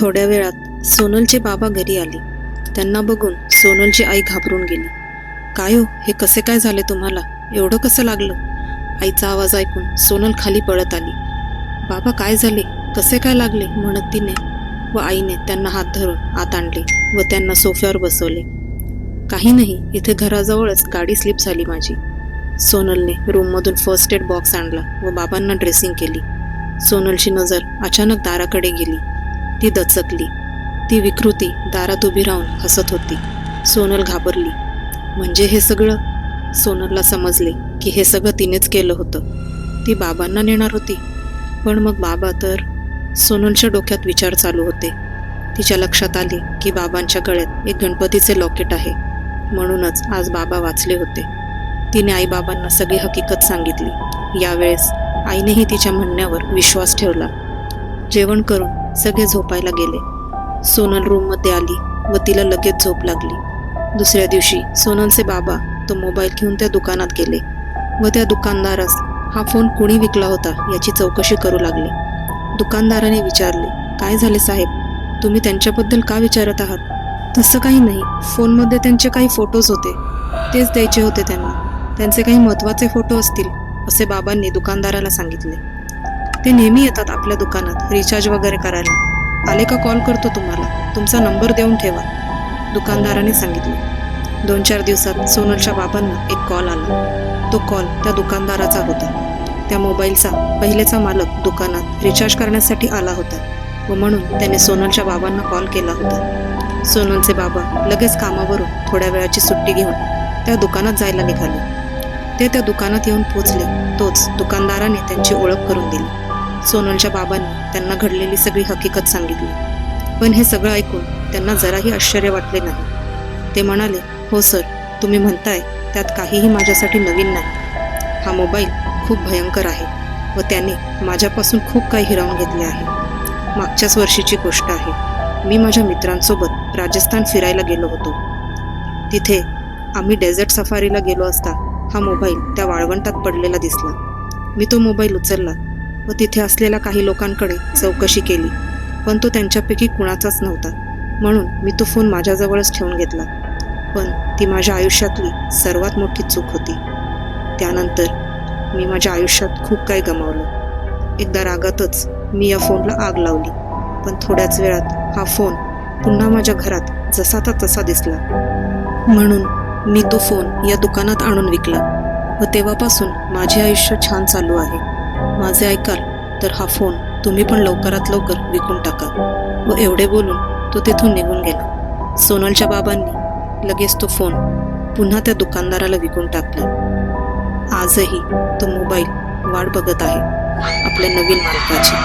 थोड्या वेळात सोनलचे बाबा घरी आले. त्यांना बघून सोनलची आई घाबरून गेली. काय हो हे कसे काय झाले तुम्हाला? एवढं कसं लागलं? आईचा आवाज ऐकून सोनल खाली पळत आली. बाबा काय झाले? कसे काय लागले? म्हणत तिने व आईने त्यांना हात धरून आत आणले व त्यांना सोफ्यावर बसवले. काही नाही इथे घराजवळच गाडी स्लिप झाली माझी. सोनलने रूममधून फर्स्ट एड बॉक्स आणला व बाबांना ड्रेसिंग केली. सोनलची नजर अचानक दाराकडे गेली. ती दचकली. ती विकृती दारात उभी राहून हसत होती. सोनल घाबरली. म्हणजे हे सगळं? सोनलला समजले की हे सगळं तिनेच केलं होतं. ती बाबांना नेणार होती. पण मग बाबा तर सोनलच्या डोक्यात विचार चालू होते. तिच्या लक्षात आले की बाबांच्या गळ्यात एक गणपतीचे लॉकेट आहे. म्हणूनच आज बाबा वाचले होते. तिने आईबाबांना सगळी हकीकत सांगितली. यावेळेस आईनेही तिच्या म्हणण्यावर विश्वास ठेवला. जेवण करून सगळे झोपायला गेले. सोनल रूममध्ये आली व तिला लगेच झोप लागली. दुसऱ्या दिवशी सोनलचे बाबा तो मोबाईल घेऊन त्या दुकानात गेले व त्या दुकानदारास हा फोन कुणी विकला होता याची चौकशी करू लागले. दुकानदाराने विचारले काय झाले साहेब? तुम्ही त्यांच्याबद्दल का विचारत आहात? तसं काही नाही. फोनमध्ये त्यांचे काही फोटोज होते. तेच द्यायचे होते त्यांना. त्यांचे काही महत्त्वाचे फोटो असतील असे बाबांनी दुकानदाराला सांगितले. ते नेहमी येतात आपल्या दुकानात रिचार्ज वगैरे करायला. आले का कॉल करतो तुम्हाला. तुमचा नंबर देऊन ठेवा. दुकानदाराने सांगितले. दोन चार दिवसात सोनलच्या बाबांना एक कॉल आला. तो कॉल त्या दुकानदाराचा होता. त्या मोबाईलचा पहिलेचा मालक दुकानात रिचार्ज करण्यासाठी आला होता व म्हणून त्याने सोनलच्या बाबांना कॉल केला होता. सोनलचे बाबा लगेच कामावरून थोड्या वेळाची सुट्टी घेऊन त्या दुकानात जायला निघाले. ते त्या दुकानात येऊन पोचले. तोच दुकानदाराने त्यांची ओळख करून दिली. सोनलच्या बाबांनी त्यांना घडलेली सगळी हकीकत सांगितली. पण हे सगळं ऐकून त्यांना जराही आश्चर्य वाटले नाही. ते म्हणाले हो सर तुम्ही म्हणताय त्यात काहीही माझ्यासाठी नवीन नाही. हा मोबाईल खूप भयंकर आहे व त्याने माझ्यापासून खूप काही हिरावून घेतले आहे. मागच्याच वर्षीची गोष्ट आहे. मी माझ्या मित्रांसोबत राजस्थान फिरायला गेलो होतो. तिथे आम्ही डेझर्ट सफारीला गेलो असता हा मोबाईल त्या वाळवंटात पडलेला दिसला. मी तो मोबाईल उचलला व तिथे असलेल्या काही लोकांकडे चौकशी केली पण तो त्यांच्यापैकी कुणाचाच नव्हता. म्हणून मी तो फोन माझ्याजवळच ठेवून घेतला. पण ती माझ्या आयुष्यातली सर्वात मोठी चूक होती. त्यानंतर मी माझ्या आयुष्यात खूप काही गमावलं. एकदा रागातच मी या फोनला आग लावली पण थोड्याच वेळात हा फोन पुन्हा माझ्या घरात जसाचा तसा दिसला. म्हणून मी तो फोन या दुकानात आणून विकला व तेव्हापासून माझे आयुष्य छान चालू आहे. माझे ऐकाल तर हा फोन तुम्ही पण लवकरात लवकर विकून टाका व एवढे बोलून तो तिथून निघून गेला. सोनलच्या बाबांनी लगेच तो फोन पुन्हा त्या दुकानदाराला विकून टाकला. आजही तो मोबाईल वाट बघत आहे आपल्या नवीन मालकाची.